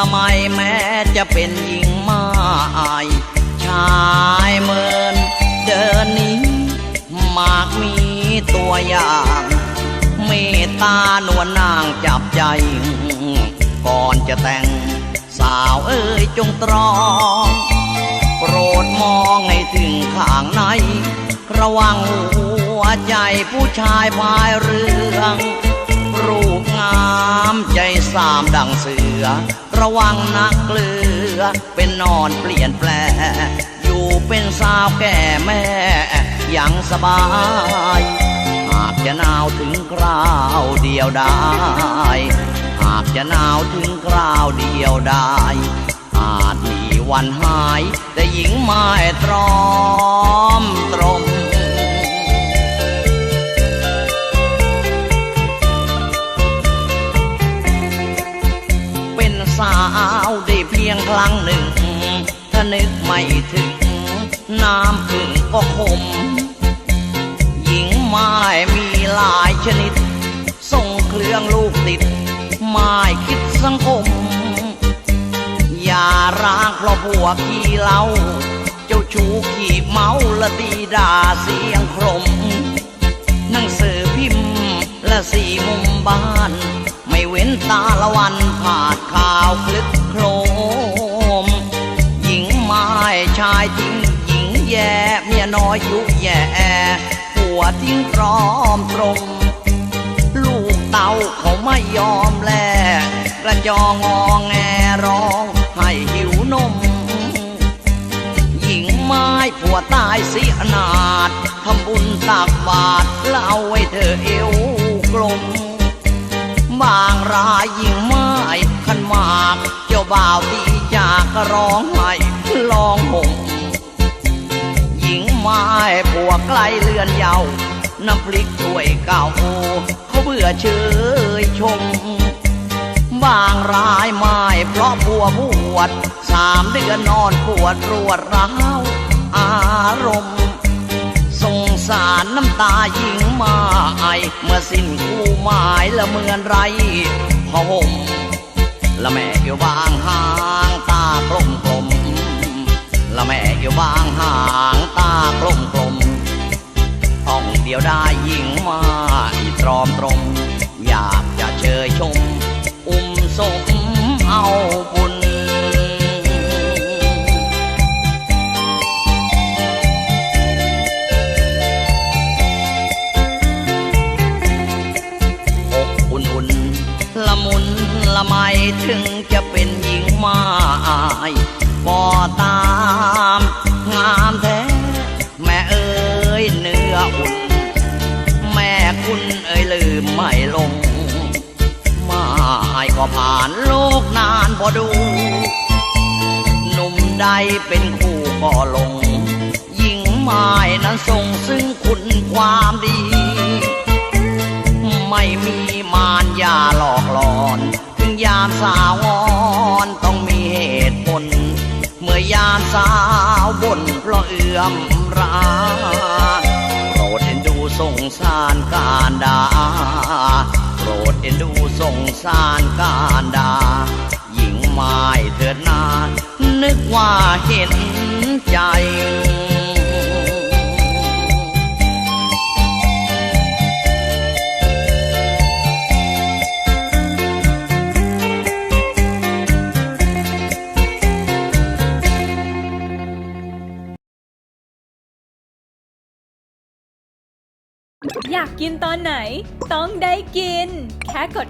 ละมุนละไมแม้จะเป็นหญิงมาไม้ชายเมินเดินนี้มากมีตัวอย่างเมตตานวลนางจับใจก่อนจะแต่งสาวเอ้ยจงตรองโปรดมองให้ถึงข้างใน ระวังหัวใจผู้ชายพายเรืองรูปงามใจ สามดังเสือ ระวังนักเกลือ เป็นนอนเปลี่ยนแปลอยู่เป็นสาวแก่แม่ ยังสบาย หากจะหนาวถึงคราวเดียวได้ หากจะหนาวถึงคราวเดียวได้อาจมีวันหาย แต่หญิงไม่ตรอมตร สาวได้เพียงครั้งหนึ่ง ถ้านึกไม่ถึง น้ำพึ่งก็คมหญิงไม้มีหลายชนิด ส่งเครื่องลูกติด ไม้คิดสังคม อย่าร้างเพราะพวกขี้เหล้าเจ้าชู้ขี้เมาและตีด่าเสียงครมหนังสือพิมพ์และสี่มุมบ้าน เว้นตาละวันผ่าดข่าวคลึกโครม หญิงไม้ชายทิ้งหญิงแย่เมียน้อยยุแย่ผัวทิ้งตรอมตรง ลูกเต่าเขาไม่ยอมแลกระจองงอแงร้องให้หิวนม หญิงไม้ผัวตายเสียนาดทำบุญตักบาตรแล้วเอาไว้เธอเอวกลม บางรายหญิงไม้ขันมากเจ้าบ่าวตีจากร้องไห้ลองห่มหญิงไม้ผัวใกล้เลือนเยาน้ำพริกถ้วยเก่าเขาเบื่อเชยชม บางรายไม้เพราะผัวบวชสามเดือนนอนปวดรวดร้าวอารมณ์สงสารน้ำตาหญิงไม้ เมื่อสิ้นคู่หมายละเหมือนไรพอห่มละแม่อยู่บางห่างตากลมกลมละแม่อยู่บางห่างตากลมกลมต้องเดียวได้หญิงมาตรอมตรง ละมุนละไมถึงจะเป็นหญิงไม้ก็ตาม งามแท้ แม่เอ้ยเนื้ออุ่น แม่คุณเอ้ยลืมไม่ลงไมาก็ผ่านโลกนานพอดู หนุ่มใดเป็นคู่ก็ลง หญิงไม้นั้นทรงซึ่งคุณความดี ไม่มีมารยาหลอก อน ถึงยามสาวงอนต้องมีเหตุผล เมื่อยามสาวบ่นเพราะเอื้อมราโปรดเอ็นดูสงสารการดาโปรดเอ็นดูสงสารการดาหญิงไม้เถิดนานึกว่าเห็นใจ อยากกินตอนไหน ต้องได้กิน แค่กด